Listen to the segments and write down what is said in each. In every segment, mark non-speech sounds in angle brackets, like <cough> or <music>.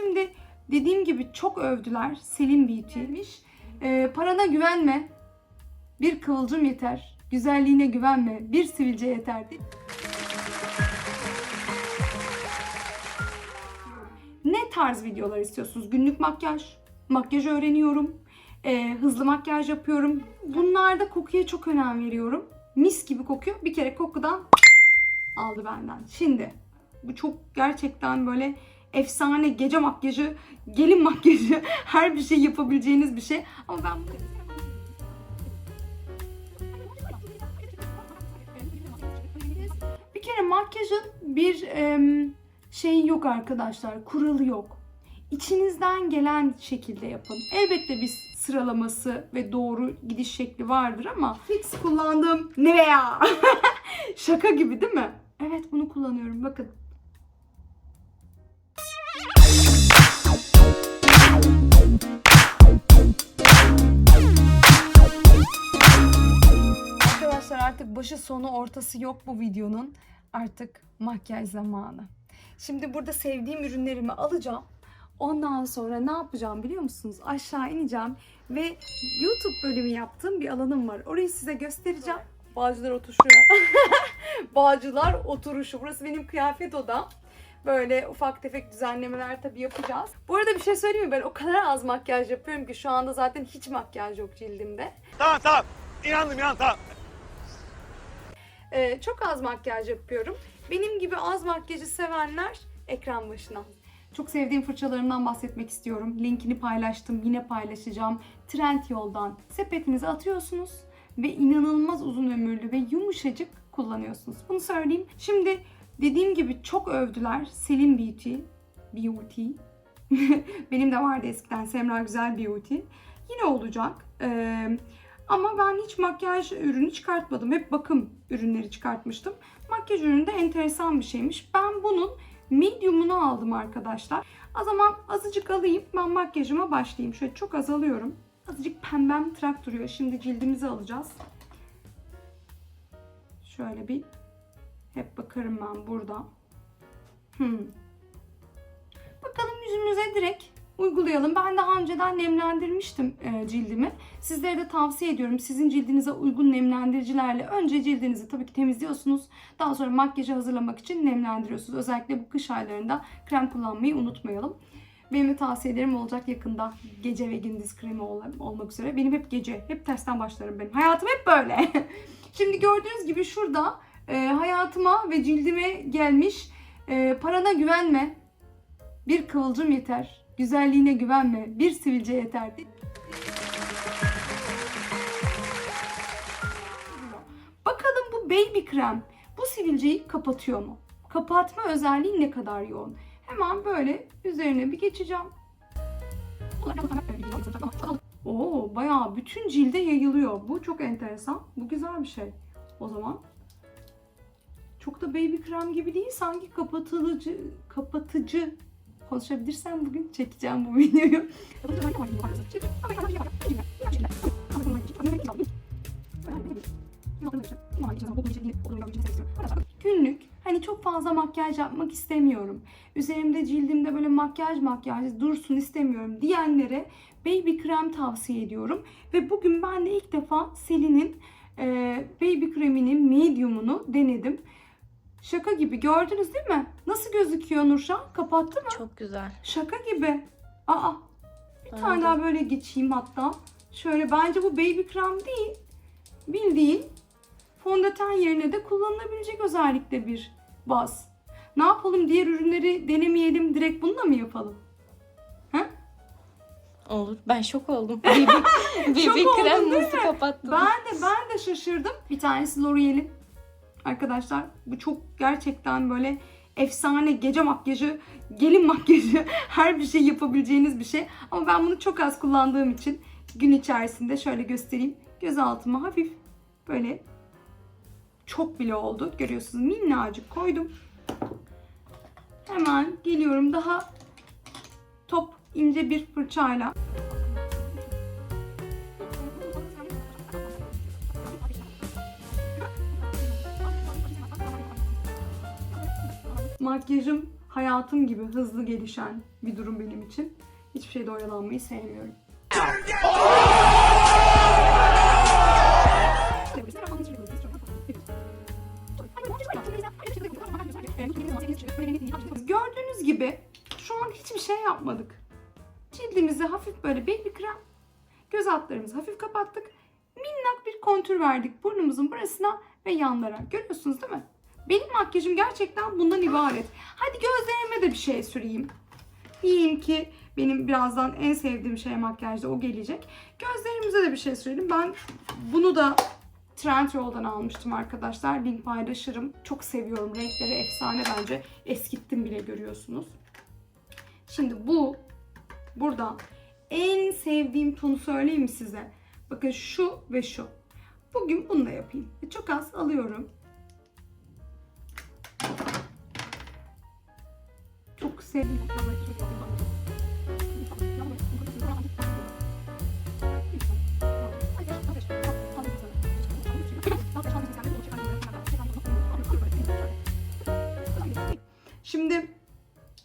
Şimdi dediğim gibi çok övdüler Selin Beauty'miş. Ee, parana güvenme. Bir kıvılcım yeter. Güzelliğine güvenme. Bir sivilce yeter. Ne tarz videolar istiyorsunuz? Günlük makyaj, makyaj öğreniyorum, ee, hızlı makyaj yapıyorum. Bunlarda kokuya çok önem veriyorum. Mis gibi kokuyor. Bir kere kokudan aldı benden. Şimdi bu çok gerçekten böyle efsane gece makyajı, gelin makyajı, <laughs> her bir şey yapabileceğiniz bir şey. Ama ben bir kere makyajın bir em, şeyi yok arkadaşlar, kuralı yok. İçinizden gelen şekilde yapın. Elbette bir sıralaması ve doğru gidiş şekli vardır ama fix kullandığım Nivea. <laughs> Şaka gibi değil mi? Evet bunu kullanıyorum bakın. Artık başı sonu ortası yok bu videonun. Artık makyaj zamanı. Şimdi burada sevdiğim ürünlerimi alacağım. Ondan sonra ne yapacağım biliyor musunuz? Aşağı ineceğim ve YouTube bölümü yaptığım bir alanım var. Orayı size göstereceğim. Bağcılar oturuşuyor. <laughs> Bağcılar oturuşu. Burası benim kıyafet odam. Böyle ufak tefek düzenlemeler tabii yapacağız. Bu arada bir şey söyleyeyim mi? Ben o kadar az makyaj yapıyorum ki şu anda zaten hiç makyaj yok cildimde. Tamam tamam. İnandım inan tamam. Ee, çok az makyaj yapıyorum. Benim gibi az makyajı sevenler ekran başına. Çok sevdiğim fırçalarımdan bahsetmek istiyorum. Linkini paylaştım, yine paylaşacağım. Trend yoldan sepetinize atıyorsunuz ve inanılmaz uzun ömürlü ve yumuşacık kullanıyorsunuz. Bunu söyleyeyim. Şimdi dediğim gibi çok övdüler Selin Beauty. Beauty. <laughs> Benim de vardı eskiden Semra Güzel Beauty. Yine olacak. Ee, ama ben hiç makyaj ürünü çıkartmadım. Hep bakım ürünleri çıkartmıştım. Makyaj ürünü de enteresan bir şeymiş. Ben bunun medium'unu aldım arkadaşlar. O zaman azıcık alayım. Ben makyajıma başlayayım. Şöyle çok az alıyorum. Azıcık pembem trak duruyor. Şimdi cildimizi alacağız. Şöyle bir hep bakarım ben burada. Hmm. Bakalım yüzümüze direkt uygulayalım. Ben daha önceden nemlendirmiştim e, cildimi. Sizlere de tavsiye ediyorum. Sizin cildinize uygun nemlendiricilerle önce cildinizi tabii ki temizliyorsunuz. Daha sonra makyajı hazırlamak için nemlendiriyorsunuz. Özellikle bu kış aylarında krem kullanmayı unutmayalım. Benim de tavsiyelerim olacak yakında. Gece ve gündüz kremi ol- olmak üzere. Benim hep gece. Hep tersten başlarım benim. Hayatım hep böyle. <laughs> Şimdi gördüğünüz gibi şurada e, hayatıma ve cildime gelmiş e, parana güvenme. Bir kıvılcım yeter. Güzelliğine güvenme. Bir sivilce yeter. Bakalım bu baby krem bu sivilceyi kapatıyor mu? Kapatma özelliği ne kadar yoğun? Hemen böyle üzerine bir geçeceğim. Oo, bayağı bütün cilde yayılıyor. Bu çok enteresan. Bu güzel bir şey. O zaman çok da baby krem gibi değil. Sanki kapatıcı, kapatıcı konuşabilirsem bugün çekeceğim bu <laughs> videoyu. Günlük hani çok fazla makyaj yapmak istemiyorum. Üzerimde cildimde böyle makyaj makyaj dursun istemiyorum diyenlere baby krem tavsiye ediyorum. Ve bugün ben de ilk defa Selin'in e, baby kreminin medium'unu denedim. Şaka gibi gördünüz değil mi? Nasıl gözüküyor Nurşah? Kapattı mı? Çok güzel. Şaka gibi. Aa. Bir Bence tane daha böyle geçeyim hatta. Şöyle bence bu baby krem değil. Bildiğin fondöten yerine de kullanılabilecek özellikle bir baz. Ne yapalım diğer ürünleri denemeyelim direkt bununla mı yapalım? Olur. Ben şok oldum. <laughs> Bibi, bibi Şok oldun krem değil nasıl kapattın? Ben de ben de şaşırdım. Bir tanesi L'Oreal'in. Arkadaşlar bu çok gerçekten böyle efsane gece makyajı, gelin makyajı, <laughs> her bir şey yapabileceğiniz bir şey. Ama ben bunu çok az kullandığım için gün içerisinde şöyle göstereyim. Göz altıma hafif böyle çok bile oldu. Görüyorsunuz minnacık koydum. Hemen geliyorum daha top ince bir fırçayla. Makyajım hayatım gibi hızlı gelişen bir durum benim için. Hiçbir şeyde oyalanmayı sevmiyorum. Gördüğünüz gibi şu an hiçbir şey yapmadık. Cildimize hafif böyle baby krem, göz altlarımızı hafif kapattık. Minnak bir kontür verdik burnumuzun burasına ve yanlara. Görüyorsunuz değil mi? Benim makyajım gerçekten bundan ibaret. Hadi gözlerime de bir şey süreyim. Diyeyim ki benim birazdan en sevdiğim şey makyajda o gelecek. Gözlerimize de bir şey sürelim. Ben bunu da Trendyol'dan almıştım arkadaşlar. Link paylaşırım. Çok seviyorum. Renkleri efsane bence. Eskittim bile görüyorsunuz. Şimdi bu burada en sevdiğim tonu söyleyeyim size? Bakın şu ve şu. Bugün bunu da yapayım. Çok az alıyorum. Şimdi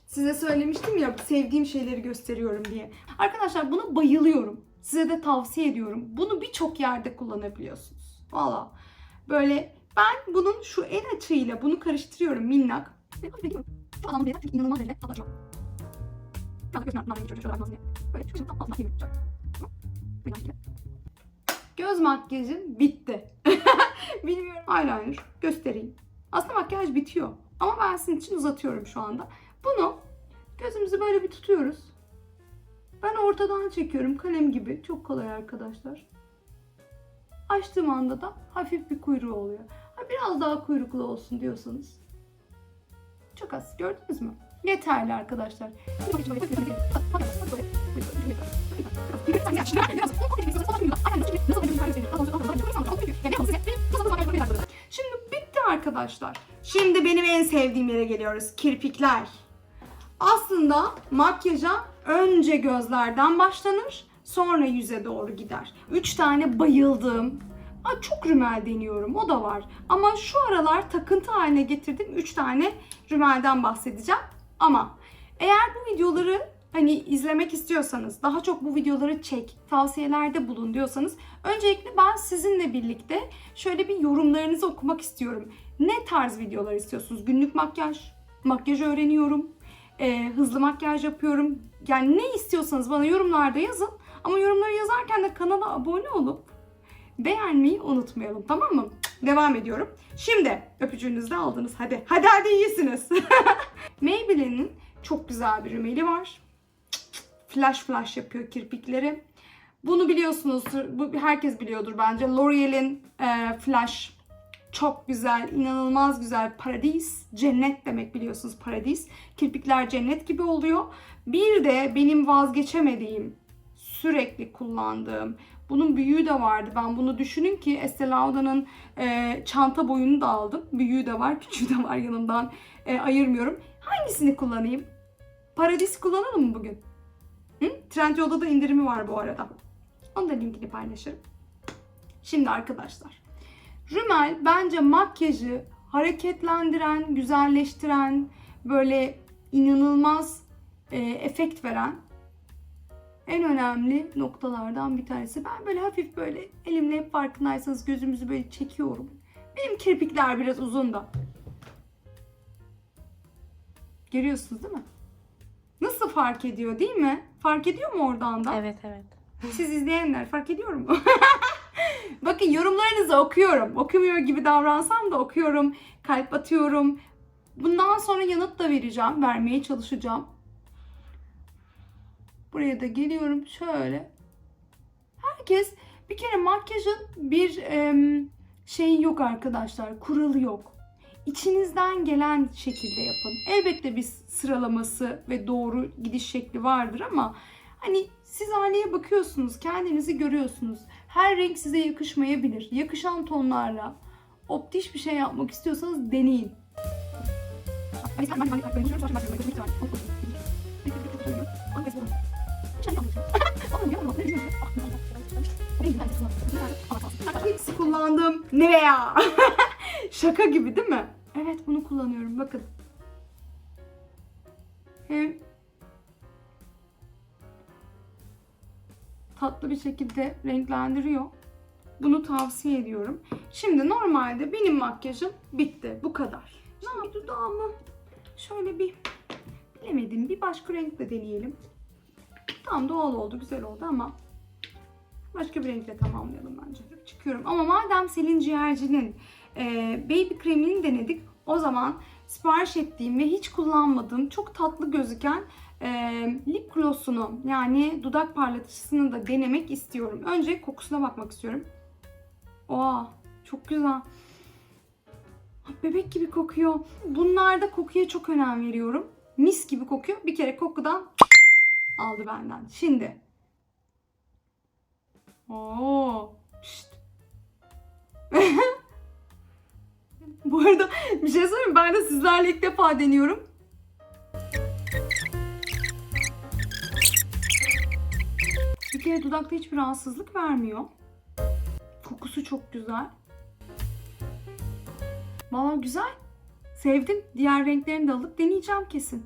size söylemiştim ya sevdiğim şeyleri gösteriyorum diye. Arkadaşlar buna bayılıyorum. Size de tavsiye ediyorum. Bunu birçok yerde kullanabiliyorsunuz. Valla. Böyle ben bunun şu el açığıyla bunu karıştırıyorum minnak. Şu adamın beyler çünkü inanılmaz derecede tatlı açıyor. Biraz da gözün altından geçiyor. Şöyle diye. Böyle. Şöyle. Tamam. Böyle şekilde. Göz makyajım bitti. <laughs> Bilmiyorum. Eyeliner göstereyim. Aslında makyaj bitiyor. Ama ben sizin için uzatıyorum şu anda. Bunu gözümüzü böyle bir tutuyoruz. Ben ortadan çekiyorum kalem gibi. Çok kolay arkadaşlar. Açtığım anda da hafif bir kuyruğu oluyor. Biraz daha kuyruklu olsun diyorsanız. Çok az. Gördünüz mü? Yeterli arkadaşlar. Şimdi bitti arkadaşlar. Şimdi benim en sevdiğim yere geliyoruz. Kirpikler. Aslında makyaja önce gözlerden başlanır, sonra yüze doğru gider. Üç tane bayıldığım, Aa, çok rümel deniyorum o da var. Ama şu aralar takıntı haline getirdiğim üç tane rümelden bahsedeceğim. Ama eğer bu videoları hani izlemek istiyorsanız, daha çok bu videoları çek, tavsiyelerde bulun diyorsanız öncelikle ben sizinle birlikte şöyle bir yorumlarınızı okumak istiyorum. Ne tarz videolar istiyorsunuz? Günlük makyaj, makyaj öğreniyorum, e, hızlı makyaj yapıyorum. Yani ne istiyorsanız bana yorumlarda yazın. Ama yorumları yazarken de kanala abone olup beğenmeyi unutmayalım tamam mı? Devam ediyorum. Şimdi öpücüğünüzü de aldınız. Hadi. Hadi hadi iyisiniz. <laughs> Maybelline'in çok güzel bir rümeli var. Flash flash yapıyor kirpikleri. Bunu biliyorsunuzdur. Bu herkes biliyordur bence. L'Oreal'in e, Flash çok güzel, inanılmaz güzel paradis. Cennet demek biliyorsunuz paradis. Kirpikler cennet gibi oluyor. Bir de benim vazgeçemediğim, sürekli kullandığım, bunun büyüğü de vardı. Ben bunu düşünün ki Estee Lauder'ın e, çanta boyunu da aldım. Büyüğü de var, küçüğü de var yanımdan e, ayırmıyorum. Hangisini kullanayım? Paradis kullanalım mı bugün? Hı? Trendyol'da da indirimi var bu arada. Onu da linkini paylaşırım. Şimdi arkadaşlar. Rümel bence makyajı hareketlendiren, güzelleştiren, böyle inanılmaz e, efekt veren en önemli noktalardan bir tanesi. Ben böyle hafif böyle elimle hep farkındaysanız gözümüzü böyle çekiyorum. Benim kirpikler biraz uzun da. Görüyorsunuz değil mi? Nasıl fark ediyor değil mi? Fark ediyor mu oradan da? Evet evet. Siz izleyenler fark ediyor mu? <laughs> Bakın yorumlarınızı okuyorum. Okumuyor gibi davransam da okuyorum. Kalp atıyorum. Bundan sonra yanıt da vereceğim. Vermeye çalışacağım. Buraya da geliyorum şöyle. Herkes bir kere makyajın bir em, şeyi yok arkadaşlar. Kuralı yok. İçinizden gelen şekilde yapın. Elbette bir sıralaması ve doğru gidiş şekli vardır ama hani siz aynaya bakıyorsunuz, kendinizi görüyorsunuz. Her renk size yakışmayabilir. Yakışan tonlarla optiş bir şey yapmak istiyorsanız deneyin. Nivea. <laughs> Şaka gibi değil mi? Evet bunu kullanıyorum bakın. Hem tatlı bir şekilde renklendiriyor. Bunu tavsiye ediyorum. Şimdi normalde benim makyajım bitti. Bu kadar. Şimdi dudağımı şöyle bir bilemedim. Bir başka renkle deneyelim. Tam doğal oldu, güzel oldu ama başka bir renkle tamamlayalım bence. Çıkıyorum. Ama madem Selin Ciğerci'nin e, baby kremini denedik. O zaman sipariş ettiğim ve hiç kullanmadığım çok tatlı gözüken e, lip gloss'unu yani dudak parlatıcısını da denemek istiyorum. Önce kokusuna bakmak istiyorum. Oha çok güzel. Bebek gibi kokuyor. Bunlarda kokuya çok önem veriyorum. Mis gibi kokuyor. Bir kere kokudan aldı benden. Şimdi. Oo. Şşt. <laughs> Bu arada bir şey söyleyeyim? Ben de sizlerle ilk defa deniyorum. Bir kere dudakta hiçbir rahatsızlık vermiyor. Kokusu çok güzel. Valla güzel. Sevdim. Diğer renklerini de alıp deneyeceğim kesin.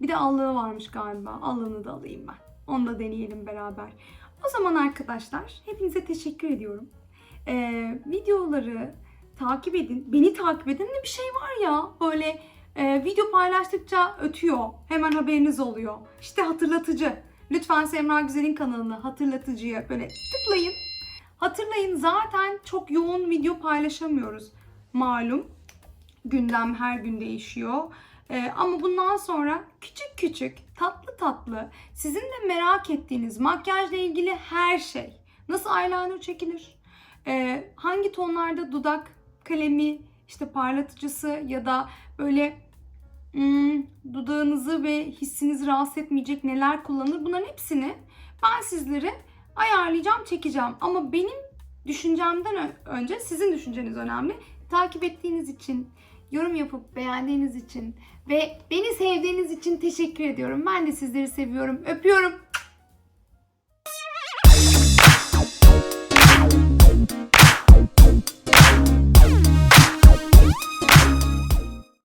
Bir de allığı varmış galiba. Allığını da alayım ben. Onu da deneyelim beraber. O zaman arkadaşlar hepinize teşekkür ediyorum. Ee, videoları takip edin. Beni takip edin de bir şey var ya böyle e, video paylaştıkça ötüyor. Hemen haberiniz oluyor. İşte hatırlatıcı. Lütfen Semra Güzel'in kanalını hatırlatıcıya böyle tıklayın. Hatırlayın zaten çok yoğun video paylaşamıyoruz. Malum gündem her gün değişiyor. Ee, ama bundan sonra küçük küçük, tatlı tatlı, sizin de merak ettiğiniz makyajla ilgili her şey. Nasıl eyeliner çekilir? Ee, hangi tonlarda dudak kalemi, işte parlatıcısı ya da böyle hmm, dudağınızı ve hissinizi rahatsız etmeyecek neler kullanır? Bunların hepsini ben sizlere ayarlayacağım, çekeceğim. Ama benim düşüncemden önce sizin düşünceniz önemli. Takip ettiğiniz için, yorum yapıp beğendiğiniz için ve beni sevdiğiniz için teşekkür ediyorum. Ben de sizleri seviyorum. Öpüyorum.